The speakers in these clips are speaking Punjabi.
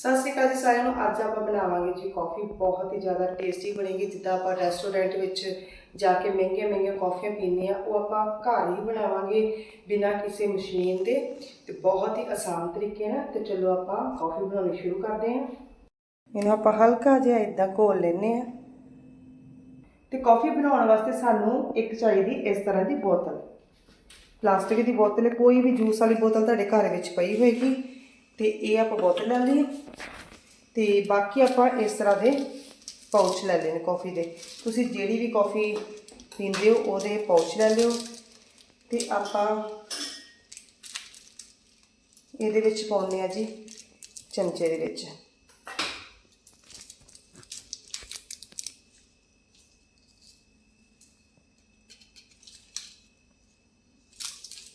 ਸਤਿ ਸ਼੍ਰੀ ਅਕਾਲ ਜੀ ਸਾਰਿਆਂ ਨੂੰ। ਅੱਜ ਆਪਾਂ ਬਣਾਵਾਂਗੇ ਜੀ ਕਾਫੀ ਬਹੁਤ ਹੀ ਜ਼ਿਆਦਾ ਟੇਸਟੀ ਬਣੇਗੀ। ਜਿੱਦਾਂ ਆਪਾਂ ਰੈਸਟੋਰੈਂਟ ਵਿੱਚ ਜਾ ਕੇ ਮਹਿੰਗੀਆਂ ਮਹਿੰਗੀਆਂ ਕਾਫੀਆਂ ਪੀਂਦੇ ਆ ਉਹ ਆਪਾਂ ਘਰ ਹੀ ਬਣਾਵਾਂਗੇ ਬਿਨਾਂ ਕਿਸੇ ਮਸ਼ੀਨ ਦੇ। ਤੇ ਬਹੁਤ ਹੀ ਆਸਾਨ ਤਰੀਕੇ ਨਾਲ ਤੇ ਚਲੋ ਆਪਾਂ ਕਾਫੀ ਬਣਾਉਣੀ ਸ਼ੁਰੂ ਕਰਦੇ ਹਾਂ। ਇਹਨੂੰ ਆਪਾਂ ਹਲਕਾ ਜਿਹਾ ਇਦਾਂ ਘੋਲ ਲੈਨੇ ਆ ਤੇ ਕਾਫੀ ਬਣਾਉਣ ਵਾਸਤੇ ਸਾਨੂੰ ਇੱਕ ਚਾਹੀਦੀ ਇਸ ਤਰ੍ਹਾਂ ਦੀ ਬੋਤਲ। ਪਲਾਸਟਿਕ ਦੀ ਬੋਤਲ ਕੋਈ ਵੀ ਜੂਸ ਵਾਲੀ ਬੋਤਲ ਤੁਹਾਡੇ ਘਰ ਵਿੱਚ ਪਈ ਹੋਏਗੀ। ਤੇ ਇਹ ਆਪਾਂ ਬੋਤਲ ਲੈ ਲਈ ਤੇ ਬਾਕੀ ਆਪਾਂ ਇਸ ਤਰ੍ਹਾਂ ਦੇ ਪਾਊਚ ਲੈ ਲੈਣੇ ਕਾਫੀ ਦੇ। ਤੁਸੀਂ ਜਿਹੜੀ ਵੀ ਕਾਫੀ ਪੀਂਦੇ ਹੋ, ਉਹਦੇ ਪਾਊਚ ਲੈ ਲਿਓ। ਤੇ ਆਪਾਂ ਇਹਦੇ ਵਿੱਚ ਪਾਉਣੇ ਆ ਜੀ ਚਮਚੇ ਦੇ ਵਿੱਚ।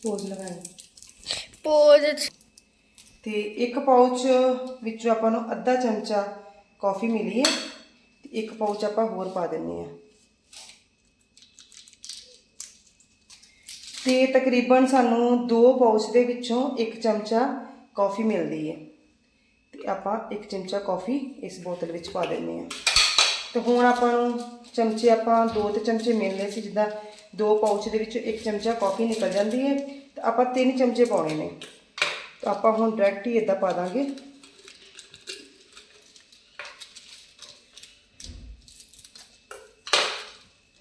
ਪੋਜ ਲਗਾਣੀ ਪੋਜ ਤੇ ਇੱਕ ਪਾਊਚ ਵਿੱਚੋਂ ਆਪਾਂ ਨੂੰ ਅੱਧਾ ਚਮਚਾ ਕਾਫੀ ਮਿਲੀ ਹੈ ਤੇ ਇੱਕ ਪਾਊਚ ਆਪਾਂ ਹੋਰ ਪਾ ਦਿੰਨੇ ਆ ਤੇ ਤਕਰੀਬਨ ਸਾਨੂੰ ਦੋ ਪਾਊਚ ਦੇ ਵਿੱਚੋਂ ਇੱਕ ਚਮਚਾ ਕਾਫੀ ਮਿਲਦੀ ਹੈ। ਤੇ ਆਪਾਂ ਇੱਕ ਚਮਚਾ ਕਾਫੀ ਇਸ ਬੋਤਲ ਵਿੱਚ ਪਾ ਦਿੰਨੇ ਆ ਤੇ ਹੁਣ ਆਪਾਂ ਨੂੰ ਚਮਚੇ ਆਪਾਂ ਦੋ ਤੇ ਚਮਚੇ ਮਿਲਨੇ ਸੀ, ਜਿੱਦਾਂ ਦੋ ਪਾਊਚ ਦੇ ਵਿੱਚੋਂ ਇੱਕ ਚਮਚਾ ਕਾਫੀ ਨਿਕਲ ਜਾਂਦੀ ਹੈ ਤੇ ਆਪਾਂ ਤਿੰਨ ਚਮਚੇ ਪਾਉਣੇ ਨੇ। ਤਾਂ ਆਪਾਂ ਹੁਣ ਡਾਇਰੈਕਟ ਹੀ ਇਦਾਂ ਪਾ ਦਾਂਗੇ।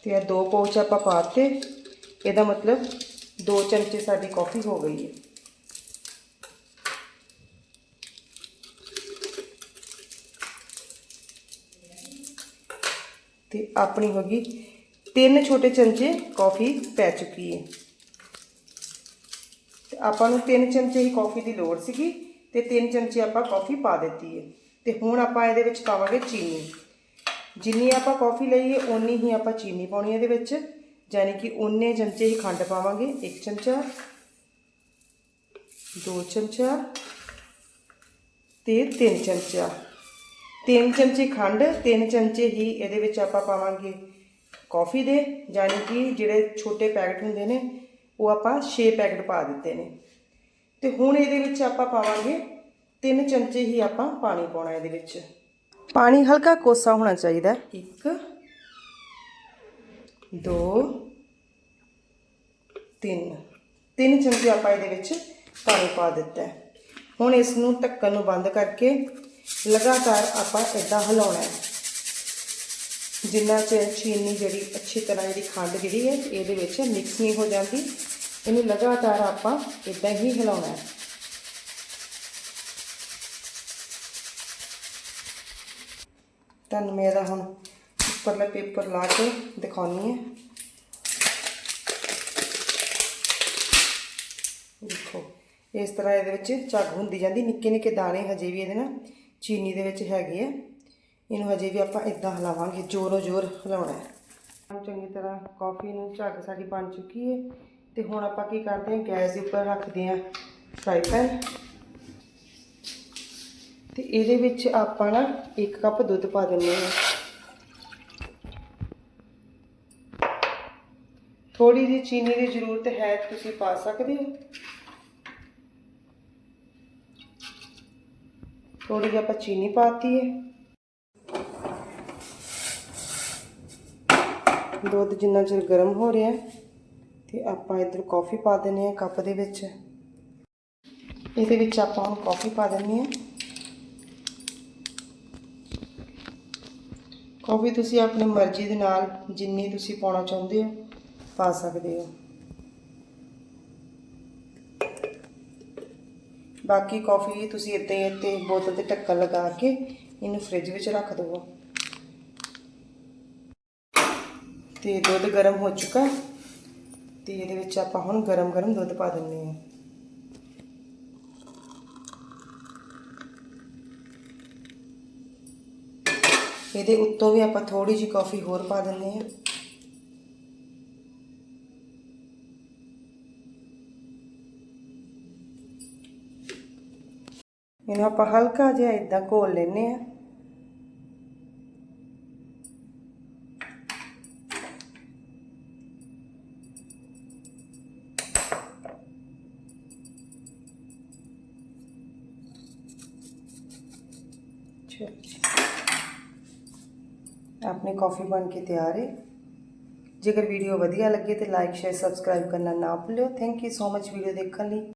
ਤੇ ਇਹ ਦੋ ਪਾਊਚ ਆਪਾਂ ਪਾਤੇ। ਇਹਦਾ ਮਤਲਬ ਦੋ ਚਮਚੇ ਸਾਡੀ ਕਾਫੀ ਹੋ ਗਈ ਹੈ। ਤੇ ਆਪਣੀ ਹੋ ਗਈ ਤਿੰਨ ਛੋਟੇ ਚਮਚੇ ਕਾਫੀ ਪੈ ਚੁੱਕੀ ਹੈ। ਤੇ ਆਪਾਂ ਨੂੰ ਤਿੰਨ ਚਮਚੇ ਹੀ ਕਾਫੀ ਦੀ ਲੋੜ ਸੀਗੀ ਤੇ ਤਿੰਨ ਚਮਚੇ ਆਪਾਂ ਕਾਫੀ ਪਾ ਦਿੱਤੀ ਹੈ ਤੇ ਹੁਣ ਆਪਾਂ ਇਹਦੇ ਵਿੱਚ ਪਾਵਾਂਗੇ ਚੀਨੀ। ਜਿੰਨੀ ਆਪਾਂ ਕਾਫੀ ਲਈ ਹੈ ਓਨੀ ਹੀ ਆਪਾਂ ਚੀਨੀ ਪਾਉਣੀ ਇਹਦੇ ਵਿੱਚ। ਯਾਨੀ ਕਿ ਓਨੇ ਚਮਚੇ ਹੀ ਖੰਡ ਪਾਵਾਂਗੇ, ਇੱਕ ਚਮਚਾ, ਦੋ ਚਮਚਾ ਤੇ ਤਿੰਨ ਚਮਚਾ। ਤਿੰਨ ਚਮਚੇ ਖੰਡ, ਤਿੰਨ ਚਮਚੇ ਹੀ ਇਹਦੇ ਵਿੱਚ ਆਪਾਂ ਪਾਵਾਂਗੇ ਕਾਫੀ ਦੇ। ਯਾਨੀ ਕਿ ਜਿਹੜੇ ਛੋਟੇ ਪੈਕਟ ਹੁੰਦੇ ਨੇ ਉਹ ਆਪਾਂ 6 ਪੈਕਟ ਪਾ ਦਿੱਤੇ ਨੇ। ਤੇ ਹੁਣ ਇਹਦੇ ਵਿੱਚ ਆਪਾਂ ਪਾਵਾਂਗੇ ਤਿੰਨ ਚਮਚੇ ਹੀ ਆਪਾਂ ਪਾਣੀ ਪਾਉਣਾ ਇਹਦੇ ਵਿੱਚ। ਪਾਣੀ ਹਲਕਾ ਕੋਸਾ ਹੋਣਾ ਚਾਹੀਦਾ ਹੈ। ਇੱਕ, ਦੋ, ਤਿੰਨ। ਤਿੰਨ ਚਮਚੇ ਆਪਾਂ ਇਹਦੇ ਵਿੱਚ ਪਾਣੀ ਪਾ ਦਿੱਤਾ ਹੁਣ ਇਸ ਨੂੰ ਢੱਕਣ ਨੂੰ ਬੰਦ ਕਰਕੇ ਲਗਾਤਾਰ ਆਪਾਂ ਇਦਾਂ ਹਿਲਾਉਣਾ ਹੈ। ਜਿੰਨਾ ਚਿਰ ਚੀਨੀ ਜਿਹੜੀ ਅੱਛੀ ਤਰ੍ਹਾਂ ਜਿਹੜੀ ਖੰਡ ਜਿਹੜੀ ਹੈ, ਇਹਦੇ ਵਿੱਚ ਮਿਕਸ ਨਹੀਂ ਹੋ ਜਾਂਦੀ। ਇਹਨੂੰ ਲਗਾਤਾਰ ਆਪਾਂ ਇਦਾਂ ਹੀ ਹਿਲਾਉਣਾ ਹੈ। ਤੁਹਾਨੂੰ ਮੈਂ ਇਹਦਾ ਹੁਣ ਉੱਪਰਲਾ ਪੇਪਰ ਲਾ ਕੇ ਦਿਖਾਉਣੀ ਹੈ। ਦੇਖੋ, ਇਸ ਤਰ੍ਹਾਂ ਇਹਦੇ ਵਿੱਚ ਝੱਗ ਹੁੰਦੀ ਜਾਂਦੀ। ਨਿੱਕੇ ਨਿੱਕੇ ਦਾਣੇ ਹਜੇ ਵੀ ਇਹਦੇ ਨਾਲ ਚੀਨੀ ਦੇ ਵਿੱਚ ਹੈਗੇ ਆ। ਇਹਨੂੰ ਹਜੇ ਵੀ ਆਪਾਂ ਇਦਾਂ ਹਿਲਾਵਾਂਗੇ, ਜ਼ੋਰੋ ਜ਼ੋਰ ਹਿਲਾਉਣਾ ਹੈ। ਚੰਗੀ ਤਰ੍ਹਾਂ ਕਾਫੀ ਨੂੰ ਝੱਗ ਸਾਡੀ ਬਣ ਚੁੱਕੀ ਹੈ ਤੇ ਹੁਣ ਆਪਾਂ ਕੀ ਕਰਦੇ ਹਾਂ, ਗੈਸ ਦੇ ਉੱਪਰ ਰੱਖਦੇ ਹਾਂ ਫਰਾਈ ਪੈਨ ਤੇ ਇਹਦੇ ਵਿੱਚ ਆਪਾਂ ਨਾ 1 ਕੱਪ ਦੁੱਧ ਪਾ ਦਿੰਦੇ ਹਾਂ। ਥੋੜੀ ਜਿਹੀ ਚੀਨੀ ਦੀ ਜ਼ਰੂਰਤ ਹੈ, ਤੁਸੀਂ ਪਾ ਸਕਦੇ ਹੋ। ਥੋੜੀ ਜਿਹੀ ਆਪਾਂ ਚੀਨੀ ਪਾਤੀ ਹੈ ਦੁੱਧ ਜਿੰਨਾ ਚਿਰ ਗਰਮ ਹੋ ਰਿਹਾ ਹੈ ਤੇ ਆਪਾਂ ਇਧਰ ਕਾਫੀ ਪਾ ਦਿੰਨੇ ਆ ਕੱਪ ਦੇ ਵਿੱਚ। ਇਹਦੇ ਵਿੱਚ ਆਪਾਂ ਹੁਣ ਕਾਫੀ ਪਾ ਦਿੰਨੇ ਆ ਕਾਫੀ ਤੁਸੀਂ ਆਪਣੀ ਮਰਜ਼ੀ ਦੇ ਨਾਲ ਜਿੰਨੀ ਤੁਸੀਂ ਪਾਉਣਾ ਚਾਹੁੰਦੇ ਹੋ ਪਾ ਸਕਦੇ ਹੋ। ਬਾਕੀ ਕਾਫੀ ਤੁਸੀਂ ਇੱਦਾਂ ਹੀ ਇੱਥੇ ਬੋਤਲ ਤੇ ਢੱਕਣ ਲਗਾ ਕੇ ਇਹਨੂੰ ਫ੍ਰਿਜ ਵਿੱਚ ਰੱਖ ਦਿਓ। ਤੇ ਦੁੱਧ ਗਰਮ ਹੋ ਚੁੱਕਾ ਤੇ ਇਹਦੇ ਵਿੱਚ ਆਪਾਂ ਹੁਣ ਗਰਮ ਗਰਮ ਦੁੱਧ ਪਾ ਦਿੰਨੇ ਆ ਇਹਦੇ ਉੱਤੋਂ ਵੀ ਆਪਾਂ ਥੋੜੀ ਜਿਹੀ ਕਾਫੀ ਹੋਰ ਪਾ ਦਿੰਨੇ ਆ ਇਹਨੂੰ ਆਪਾਂ ਹਲਕਾ ਜਿਹਾ ਇਦਾਂ ਘੋਲ ਲੈਨੇ ਆ ਚਲੋ ਜੀ। ਆਪਣੀ ਕਾਫੀ ਬਣ ਕੇ ਤਿਆਰ ਹੈ ਜੇਕਰ ਵੀਡੀਓ ਵਧੀਆ ਲੱਗੇ ਤੇ ਲਾਈਕ ਸ਼ੇਅਰ ਸਬਸਕ੍ਰਾਈਬ ਕਰਨਾ ਨਾ ਭੁੱਲਿਓ। Thank you so much video ਦੇਖਣ ਲਈ।